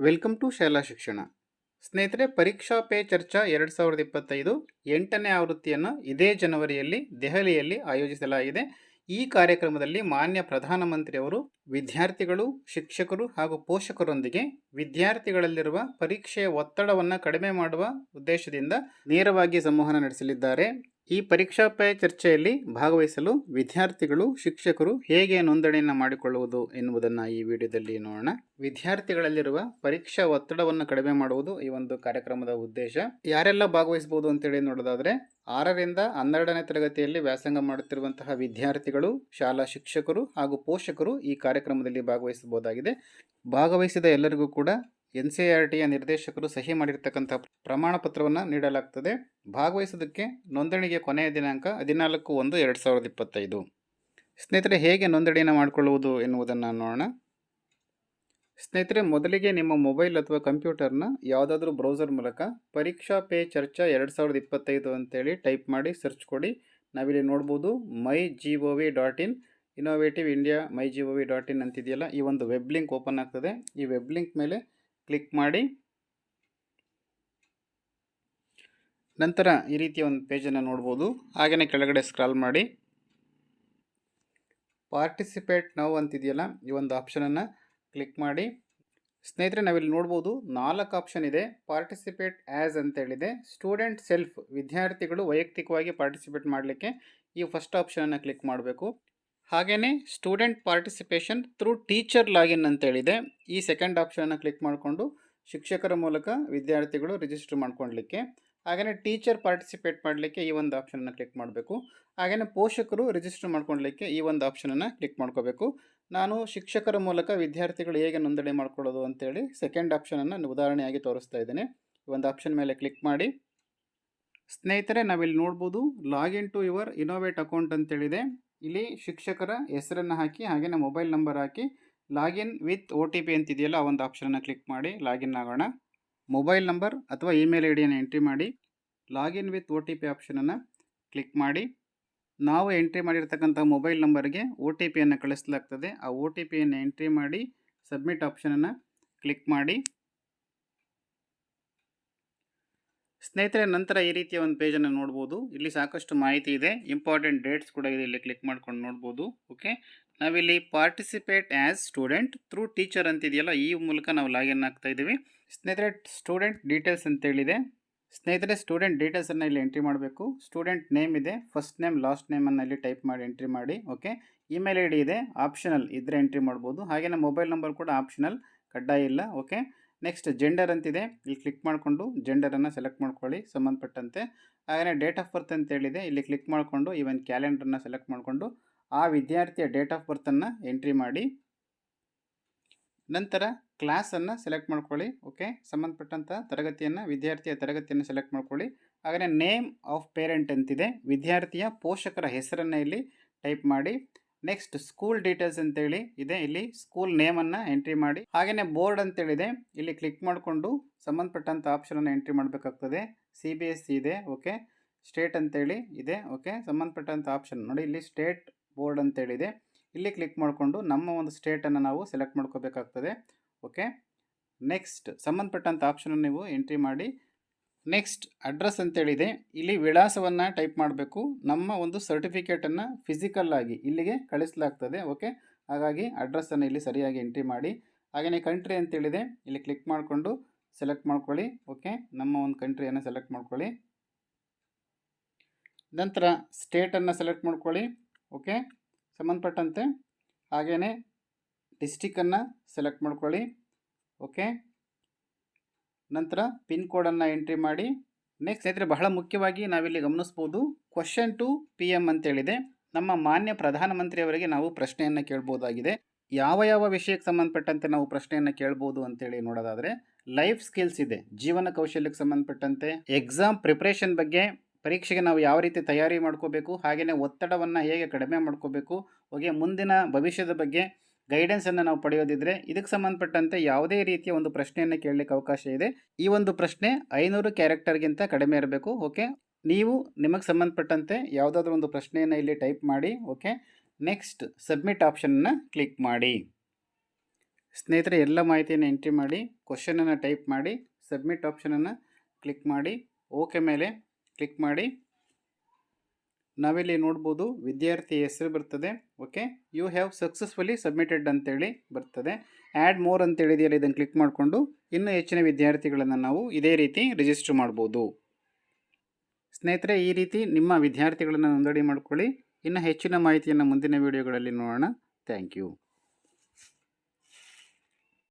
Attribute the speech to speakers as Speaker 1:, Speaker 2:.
Speaker 1: Welcome to ಶಾಲಾ ಶಿಕ್ಷಣ. ಸ್ನೇಹಿತರೆ, ಪರೀಕ್ಷಾ ಪೇ ಚರ್ಚಾ ಎರಡು ಸಾವಿರದ ಇಪ್ಪತ್ತೈದು ಎಂಟನೇ ಆವೃತ್ತಿಯನ್ನು ಇದೇ ಜನವರಿಯಲ್ಲಿ ದೆಹಲಿಯಲ್ಲಿ ಆಯೋಜಿಸಲಾಗಿದೆ. ಈ ಕಾರ್ಯಕ್ರಮದಲ್ಲಿ ಮಾನ್ಯ ಪ್ರಧಾನಮಂತ್ರಿಯವರು, ವಿದ್ಯಾರ್ಥಿಗಳು, ಶಿಕ್ಷಕರು ಹಾಗೂ ಪೋಷಕರೊಂದಿಗೆ ವಿದ್ಯಾರ್ಥಿಗಳಲ್ಲಿರುವ ಪರೀಕ್ಷೆಯ ಒತ್ತಡವನ್ನು ಕಡಿಮೆ ಮಾಡುವ ಉದ್ದೇಶದಿಂದ ನೇರವಾಗಿ ಸಂವಹನ ನಡೆಸಲಿದ್ದಾರೆ. ಈ ಪರೀಕ್ಷಾ ಪೇ ಚರ್ಚೆಯಲ್ಲಿ ಭಾಗವಹಿಸಲು ವಿದ್ಯಾರ್ಥಿಗಳು, ಶಿಕ್ಷಕರು ಹೇಗೆ ನೋಂದಣಿಯನ್ನು ಮಾಡಿಕೊಳ್ಳುವುದು ಎನ್ನುವುದನ್ನು ಈ ವಿಡಿಯೋದಲ್ಲಿ ನೋಡೋಣ. ವಿದ್ಯಾರ್ಥಿಗಳಲ್ಲಿರುವ ಪರೀಕ್ಷಾ ಒತ್ತಡವನ್ನು ಕಡಿಮೆ ಮಾಡುವುದು ಈ ಒಂದು ಕಾರ್ಯಕ್ರಮದ ಉದ್ದೇಶ. ಯಾರೆಲ್ಲ ಭಾಗವಹಿಸಬಹುದು ಅಂತೇಳಿ ನೋಡೋದಾದ್ರೆ, ಆರರಿಂದ ಹನ್ನೆರಡನೇ ತರಗತಿಯಲ್ಲಿ ವ್ಯಾಸಂಗ ಮಾಡುತ್ತಿರುವಂತಹ ವಿದ್ಯಾರ್ಥಿಗಳು, ಶಾಲಾ ಶಿಕ್ಷಕರು ಹಾಗೂ ಪೋಷಕರು ಈ ಕಾರ್ಯಕ್ರಮದಲ್ಲಿ ಭಾಗವಹಿಸಬಹುದಾಗಿದೆ. ಭಾಗವಹಿಸಿದ ಎಲ್ಲರಿಗೂ ಕೂಡ ಎನ್ ಸಿ ಆರ್ ಟಿಯ ನಿರ್ದೇಶಕರು ಸಹಿ ಮಾಡಿರ್ತಕ್ಕಂಥ ಪ್ರಮಾಣ ಪತ್ರವನ್ನು ನೀಡಲಾಗ್ತದೆ. ಭಾಗವಹಿಸೋದಕ್ಕೆ ನೋಂದಣಿಗೆ ಕೊನೆಯ ದಿನಾಂಕ ಹದಿನಾಲ್ಕು ಒಂದು ಎರಡು ಸಾವಿರದ ಇಪ್ಪತ್ತೈದು. ಸ್ನೇಹಿತರೆ, ಹೇಗೆ ನೋಂದಣಿಯನ್ನು ಮಾಡಿಕೊಳ್ಳುವುದು ಎನ್ನುವುದನ್ನು ನೋಡೋಣ. ಸ್ನೇಹಿತರೆ, ಮೊದಲಿಗೆ ನಿಮ್ಮ ಮೊಬೈಲ್ ಅಥವಾ ಕಂಪ್ಯೂಟರ್ನ ಯಾವುದಾದ್ರೂ ಬ್ರೌಸರ್ ಮೂಲಕ ಪರೀಕ್ಷಾ ಪೇ ಚರ್ಚಾ ಎರಡು ಸಾವಿರದ ಇಪ್ಪತ್ತೈದು ಅಂತೇಳಿ ಟೈಪ್ ಮಾಡಿ ಸರ್ಚ್ ಕೊಡಿ. ನಾವಿಲ್ಲಿ ನೋಡ್ಬೋದು my G O V dot in innovative India my G O V dot in ಅಂತಿದೆಯಲ್ಲ, ಈ ಒಂದು ವೆಬ್ ಲಿಂಕ್ ಓಪನ್ ಆಗ್ತದೆ. ಈ ವೆಬ್ ಲಿಂಕ್ ಮೇಲೆ ಕ್ಲಿಕ್ ಮಾಡಿ. ನಂತರ ಈ ರೀತಿಯ ಒಂದು ಪೇಜನ್ನು ನೋಡ್ಬೋದು. ಹಾಗೆಯೇ ಕೆಳಗಡೆ ಸ್ಕ್ರಾಲ್ ಮಾಡಿ. ಪಾರ್ಟಿಸಿಪೇಟ್ ನೌ ಅಂತಿದೆಯಲ್ಲ, ಈ ಒಂದು ಆಪ್ಷನನ್ನು ಕ್ಲಿಕ್ ಮಾಡಿ. ಸ್ನೇಹಿತರೆ, ನಾವಿಲ್ಲಿ ನೋಡ್ಬೋದು ನಾಲ್ಕು ಆಪ್ಷನ್ ಇದೆ. ಪಾರ್ಟಿಸಿಪೇಟ್ ಆ್ಯಸ್ ಅಂತೇಳಿದೆ ಸ್ಟೂಡೆಂಟ್ ಸೆಲ್ಫ್ ವಿದ್ಯಾರ್ಥಿಗಳು ವೈಯಕ್ತಿಕವಾಗಿ ಪಾರ್ಟಿಸಿಪೇಟ್ ಮಾಡಲಿಕ್ಕೆ ಈ ಫಸ್ಟ್ ಆಪ್ಷನನ್ನು ಕ್ಲಿಕ್ ಮಾಡಬೇಕು. ಹಾಗೆಯೇ student participation through teacher login ಅಂತೇಳಿದೆ. ಈ ಸೆಕೆಂಡ್ ಆಪ್ಷನನ್ನು ಕ್ಲಿಕ್ ಮಾಡಿಕೊಂಡು ಶಿಕ್ಷಕರ ಮೂಲಕ ವಿದ್ಯಾರ್ಥಿಗಳು ರಿಜಿಸ್ಟರ್ ಮಾಡ್ಕೊಳ್ಲಿಕ್ಕೆ. ಹಾಗೆಯೇ ಟೀಚರ್ ಪಾರ್ಟಿಸಿಪೇಟ್ ಮಾಡಲಿಕ್ಕೆ ಈ ಒಂದು ಆಪ್ಷನನ್ನು ಕ್ಲಿಕ್ ಮಾಡಬೇಕು. ಹಾಗೆಯೇ ಪೋಷಕರು ರಿಜಿಸ್ಟರ್ ಮಾಡ್ಕೊಳ್ಲಿಕ್ಕೆ ಈ ಒಂದು ಆಪ್ಷನನ್ನು ಕ್ಲಿಕ್ ಮಾಡ್ಕೋಬೇಕು ನಾನು ಶಿಕ್ಷಕರ ಮೂಲಕ ವಿದ್ಯಾರ್ಥಿಗಳು ಹೇಗೆ ನೋಂದಣಿ ಮಾಡ್ಕೊಳ್ಳೋದು ಅಂತೇಳಿ ಸೆಕೆಂಡ್ ಆಪ್ಷನನ್ನು ಉದಾಹರಣೆಯಾಗಿ ತೋರಿಸ್ತಾ ಇದ್ದೇನೆ. ಈ ಒಂದು ಆಪ್ಷನ್ ಮೇಲೆ ಕ್ಲಿಕ್ ಮಾಡಿ. ಸ್ನೇಹಿತರೆ, ನಾವಿಲ್ಲಿ ನೋಡ್ಬೋದು login to your innovate account ಅಂತೇಳಿದೆ. ಇಲ್ಲಿ ಶಿಕ್ಷಕರ ಹೆಸರನ್ನು ಹಾಕಿ ಹಾಗೆಯೇ mobile number hockey login with O T P ಅಂತಿದೆಯಲ್ಲ ಆ ಒಂದು ಆಪ್ಷನನ್ನು ಕ್ಲಿಕ್ ಮಾಡಿ ಲಾಗಿನ್ ಆಗೋಣ. ಮೊಬೈಲ್ ನಂಬರ್ ಅಥವಾ ಇಮೇಲ್ ಐ ಡಿಯನ್ನು ಎಂಟ್ರಿ ಮಾಡಿ login with O T P ಆಪ್ಷನನ್ನು click ಮಾಡಿ. ನಾವು ಎಂಟ್ರಿ ಮಾಡಿರ್ತಕ್ಕಂಥ ಮೊಬೈಲ್ ನಂಬರ್ಗೆ ಒ ಟಿ ಪಿಯನ್ನು ಕಳಿಸಲಾಗ್ತದೆ. ಆ ಒ ಟಿ ಪಿಯನ್ನು ಎಂಟ್ರಿ ಮಾಡಿ ಸಬ್ಮಿಟ್ ಆಪ್ಷನನ್ನು ಕ್ಲಿಕ್ ಮಾಡಿ. ಸ್ನೇಹಿತರೆ, ನಂತರ ಈ ರೀತಿಯ ಒಂದು ಪೇಜನ್ನು ನೋಡ್ಬೋದು. ಇಲ್ಲಿ ಸಾಕಷ್ಟು ಮಾಹಿತಿ ಇದೆ. ಇಂಪಾರ್ಟೆಂಟ್ ಡೇಟ್ಸ್ ಕೂಡ ಇದೆ. ಇಲ್ಲಿ ಕ್ಲಿಕ್ ಮಾಡ್ಕೊಂಡು ನೋಡ್ಬೋದು. ಓಕೆ ನಾವಿಲ್ಲಿ participate as student through teacher ಅಂತಿದೆಯಲ್ಲ, ಈ ಮೂಲಕ ನಾವು ಲಾಗಿನ್ ಆಗ್ತಾ ಇದ್ದೀವಿ. ಸ್ನೇಹಿತರೆ ಸ್ಟೂಡೆಂಟ್ ಡೀಟೇಲ್ಸ್ ಅಂತೇಳಿದೆ. ಸ್ನೇಹಿತರೆ ಸ್ಟೂಡೆಂಟ್ ಡೀಟೇಲ್ಸನ್ನು ಇಲ್ಲಿ ಎಂಟ್ರಿ ಮಾಡಬೇಕು. ಸ್ಟೂಡೆಂಟ್ ನೇಮ್ ಇದೆ. ಫಸ್ಟ್ ನೇಮ್ ಲಾಸ್ಟ್ ನೇಮನ್ನು ಇಲ್ಲಿ ಟೈಪ್ ಮಾಡಿ ಎಂಟ್ರಿ ಮಾಡಿ. ಓಕೆ ಇಮೇಲ್ ಐ ಡಿ ಇದೆ. ಆಪ್ಷನಲ್ ಇದ್ದರೆ ಎಂಟ್ರಿ ಮಾಡ್ಬೋದು. ಹಾಗೆಯೇ ಮೊಬೈಲ್ ನಂಬರ್ ಕೂಡ ಆಪ್ಷನಲ್ ಕಡ್ಡಾಯ ಇಲ್ಲ. ಓಕೆ ನೆಕ್ಸ್ಟ್ ಜೆಂಡರ್ ಅಂತಿದೆ. ಇಲ್ಲಿ ಕ್ಲಿಕ್ ಮಾಡಿಕೊಂಡು ಜೆಂಡರನ್ನು ಸೆಲೆಕ್ಟ್ ಮಾಡ್ಕೊಳ್ಳಿ, ಸಂಬಂಧಪಟ್ಟಂತೆ. ಹಾಗೆಯೇ ಡೇಟ್ ಆಫ್ ಬರ್ತ್ ಅಂತ ಹೇಳಿದೆ. ಇಲ್ಲಿ ಕ್ಲಿಕ್ ಮಾಡಿಕೊಂಡು ಈವನ್ ಕ್ಯಾಲೆಂಡ್ರನ್ನ ಸೆಲೆಕ್ಟ್ ಮಾಡಿಕೊಂಡು, ಆ ವಿದ್ಯಾರ್ಥಿಯ ಡೇಟ್ ಆಫ್ ಬರ್ತನ್ನು ಎಂಟ್ರಿ ಮಾಡಿ. ನಂತರ ಕ್ಲಾಸನ್ನು ಸೆಲೆಕ್ಟ್ ಮಾಡ್ಕೊಳ್ಳಿ ಓಕೆ ಸಂಬಂಧಪಟ್ಟಂಥ ತರಗತಿಯನ್ನು, ವಿದ್ಯಾರ್ಥಿಯ ತರಗತಿಯನ್ನು ಸೆಲೆಕ್ಟ್ ಮಾಡ್ಕೊಳ್ಳಿ. ಹಾಗೆಯೇ ನೇಮ್ ಆಫ್ ಪೇರೆಂಟ್ ಅಂತಿದೆ. ವಿದ್ಯಾರ್ಥಿಯ ಪೋಷಕರ ಹೆಸರನ್ನು ಇಲ್ಲಿ ಟೈಪ್ ಮಾಡಿ. ನೆಕ್ಸ್ಟ್ ಸ್ಕೂಲ್ ಡೀಟೇಲ್ಸ್ ಅಂತೇಳಿ ಇದೆ. ಇಲ್ಲಿ ಸ್ಕೂಲ್ ನೇಮನ್ನು ಎಂಟ್ರಿ ಮಾಡಿ. ಹಾಗೆಯೇ ಬೋರ್ಡ್ ಅಂತೇಳಿದೆ. ಇಲ್ಲಿ ಕ್ಲಿಕ್ ಮಾಡಿಕೊಂಡು ಸಂಬಂಧಪಟ್ಟಂಥ ಆಪ್ಷನನ್ನು ಎಂಟ್ರಿ ಮಾಡಬೇಕಾಗ್ತದೆ. ಸಿ ಬಿ ಎಸ್ ಸಿ ಇದೆ ಓಕೆ ಸ್ಟೇಟ್ ಅಂತೇಳಿ ಇದೆ ಓಕೆ ಸಂಬಂಧಪಟ್ಟಂಥ ಆಪ್ಷನ್ ನೋಡಿ, ಇಲ್ಲಿ ಸ್ಟೇಟ್ ಬೋರ್ಡ್ ಅಂತೇಳಿದೆ. ಇಲ್ಲಿ ಕ್ಲಿಕ್ ಮಾಡಿಕೊಂಡು ನಮ್ಮ ಒಂದು ಸ್ಟೇಟನ್ನು ನಾವು ಸೆಲೆಕ್ಟ್ ಮಾಡ್ಕೋಬೇಕಾಗ್ತದೆ ಓಕೆ ನೆಕ್ಸ್ಟ್ ಸಂಬಂಧಪಟ್ಟಂಥ ಆಪ್ಷನನ್ನು ನೀವು ಎಂಟ್ರಿ ಮಾಡಿ. ನೆಕ್ಸ್ಟ್ ಅಡ್ರೆಸ್ ಅಂತೇಳಿದೆ. ಇಲ್ಲಿ ವಿಳಾಸವನ್ನು ಟೈಪ್ ಮಾಡಬೇಕು. ನಮ್ಮ ಒಂದು ಸರ್ಟಿಫಿಕೇಟನ್ನು ಫಿಸಿಕಲ್ ಆಗಿ ಇಲ್ಲಿಗೆ ಕಳಿಸಲಾಗ್ತದೆ. ಓಕೆ ಹಾಗಾಗಿ ಅಡ್ರೆಸ್ಸನ್ನು ಇಲ್ಲಿ ಸರಿಯಾಗಿ ಎಂಟ್ರಿ ಮಾಡಿ. ಹಾಗೆಯೇ ಕಂಟ್ರಿ ಅಂತೇಳಿದೆ. ಇಲ್ಲಿ ಕ್ಲಿಕ್ ಮಾಡಿಕೊಂಡು ಸೆಲೆಕ್ಟ್ ಮಾಡ್ಕೊಳ್ಳಿ. ಓಕೆ ನಮ್ಮ ಒಂದು ಕಂಟ್ರಿಯನ್ನು ಸೆಲೆಕ್ಟ್ ಮಾಡ್ಕೊಳ್ಳಿ. ನಂತರ ಸ್ಟೇಟನ್ನು ಸೆಲೆಕ್ಟ್ ಮಾಡ್ಕೊಳ್ಳಿ. ಓಕೆ ಸಂಬಂಧಪಟ್ಟಂತೆ ಹಾಗೆಯೇ ಡಿಸ್ಟಿಕ್ಕನ್ನು ಸೆಲೆಕ್ಟ್ ಮಾಡ್ಕೊಳ್ಳಿ. ಓಕೆ ನಂತರ ಪಿನ್ ಕೋಡನ್ನು ಎಂಟ್ರಿ ಮಾಡಿ. ನೆಕ್ಸ್ಟ್ ಸ್ನೇಹಿತರೆ ಬಹಳ ಮುಖ್ಯವಾಗಿ ನಾವಿಲ್ಲಿ ಗಮನಿಸ್ಬೋದು. ಕ್ವಶನ್ ಟು ಪಿ ಎಂ ಅಂತೇಳಿದೆ ನಮ್ಮ ಮಾನ್ಯ ಪ್ರಧಾನಮಂತ್ರಿಯವರಿಗೆ ನಾವು ಪ್ರಶ್ನೆಯನ್ನು ಕೇಳ್ಬೋದಾಗಿದೆ. ಯಾವ ಯಾವ ವಿಷಯಕ್ಕೆ ಸಂಬಂಧಪಟ್ಟಂತೆ ನಾವು ಪ್ರಶ್ನೆಯನ್ನು ಕೇಳ್ಬೋದು ಅಂತೇಳಿ ನೋಡೋದಾದರೆ ಲೈಫ್ ಸ್ಕಿಲ್ಸ್ ಇದೆ, ಜೀವನ ಕೌಶಲ್ಯಕ್ಕೆ ಸಂಬಂಧಪಟ್ಟಂತೆ ಎಕ್ಸಾಮ್ ಪ್ರಿಪ್ರೇಷನ್ ಬಗ್ಗೆ, ಪರೀಕ್ಷೆಗೆ ನಾವು ಯಾವ ರೀತಿ ತಯಾರಿ ಮಾಡ್ಕೋಬೇಕು, ಹಾಗೆಯೇ ಒತ್ತಡವನ್ನು ಹೇಗೆ ಕಡಿಮೆ ಮಾಡ್ಕೋಬೇಕು, ಹಾಗೆ ಮುಂದಿನ ಭವಿಷ್ಯದ ಬಗ್ಗೆ ಗೈಡೆನ್ಸನ್ನು ನಾವು ಪಡೆಯೋದಿದ್ರೆ ಇದಕ್ಕೆ ಸಂಬಂಧಪಟ್ಟಂತೆ ಯಾವುದೇ ರೀತಿಯ ಒಂದು ಪ್ರಶ್ನೆಯನ್ನು ಕೇಳಲಿಕ್ಕೆ ಅವಕಾಶ ಇದೆ. ಈ ಒಂದು ಪ್ರಶ್ನೆ ಐನೂರು ಕ್ಯಾರೆಕ್ಟರ್ಗಿಂತ ಕಡಿಮೆ ಇರಬೇಕು ಓಕೆ ನೀವು ನಿಮಗೆ ಸಂಬಂಧಪಟ್ಟಂತೆ ಯಾವುದಾದ್ರೂ ಒಂದು ಪ್ರಶ್ನೆಯನ್ನು ಇಲ್ಲಿ ಟೈಪ್ ಮಾಡಿ ಓಕೆ ನೆಕ್ಸ್ಟ್ ಸಬ್ಮಿಟ್ ಆಪ್ಷನನ್ನು ಕ್ಲಿಕ್ ಮಾಡಿ. ಸ್ನೇಹಿತರೆ, ಎಲ್ಲ ಮಾಹಿತಿಯನ್ನು ಎಂಟ್ರಿ ಮಾಡಿ ಕ್ವಶನನ್ನು ಟೈಪ್ ಮಾಡಿ ಸಬ್ಮಿಟ್ ಆಪ್ಷನನ್ನು ಕ್ಲಿಕ್ ಮಾಡಿ ಓಕೆ ಮೇಲೆ ಕ್ಲಿಕ್ ಮಾಡಿ. ನಾವಿಲ್ಲಿ ನೋಡ್ಬೋದು ವಿದ್ಯಾರ್ಥಿ ಹೆಸರು ಬರ್ತದೆ, okay? You have successfully submitted ಅಂತೇಳಿ ಬರ್ತದೆ. ಆ್ಯಡ್ ಮೋರ್ ಅಂತೇಳಿದೆಯಲ್ಲ, ಇದನ್ನು ಕ್ಲಿಕ್ ಮಾಡಿಕೊಂಡು ಇನ್ನೂ ಹೆಚ್ಚಿನ ವಿದ್ಯಾರ್ಥಿಗಳನ್ನು ನಾವು ಇದೇ ರೀತಿ ರಿಜಿಸ್ಟರ್ ಮಾಡ್ಬೋದು. ಸ್ನೇಹಿತರೆ, ಈ ರೀತಿ ನಿಮ್ಮ ವಿದ್ಯಾರ್ಥಿಗಳನ್ನು ನೋಂದಣಿ ಮಾಡ್ಕೊಳ್ಳಿ. ಇನ್ನು ಹೆಚ್ಚಿನ ಮಾಹಿತಿಯನ್ನು ಮುಂದಿನ ವೀಡಿಯೋಗಳಲ್ಲಿ ನೋಡೋಣ. Thank you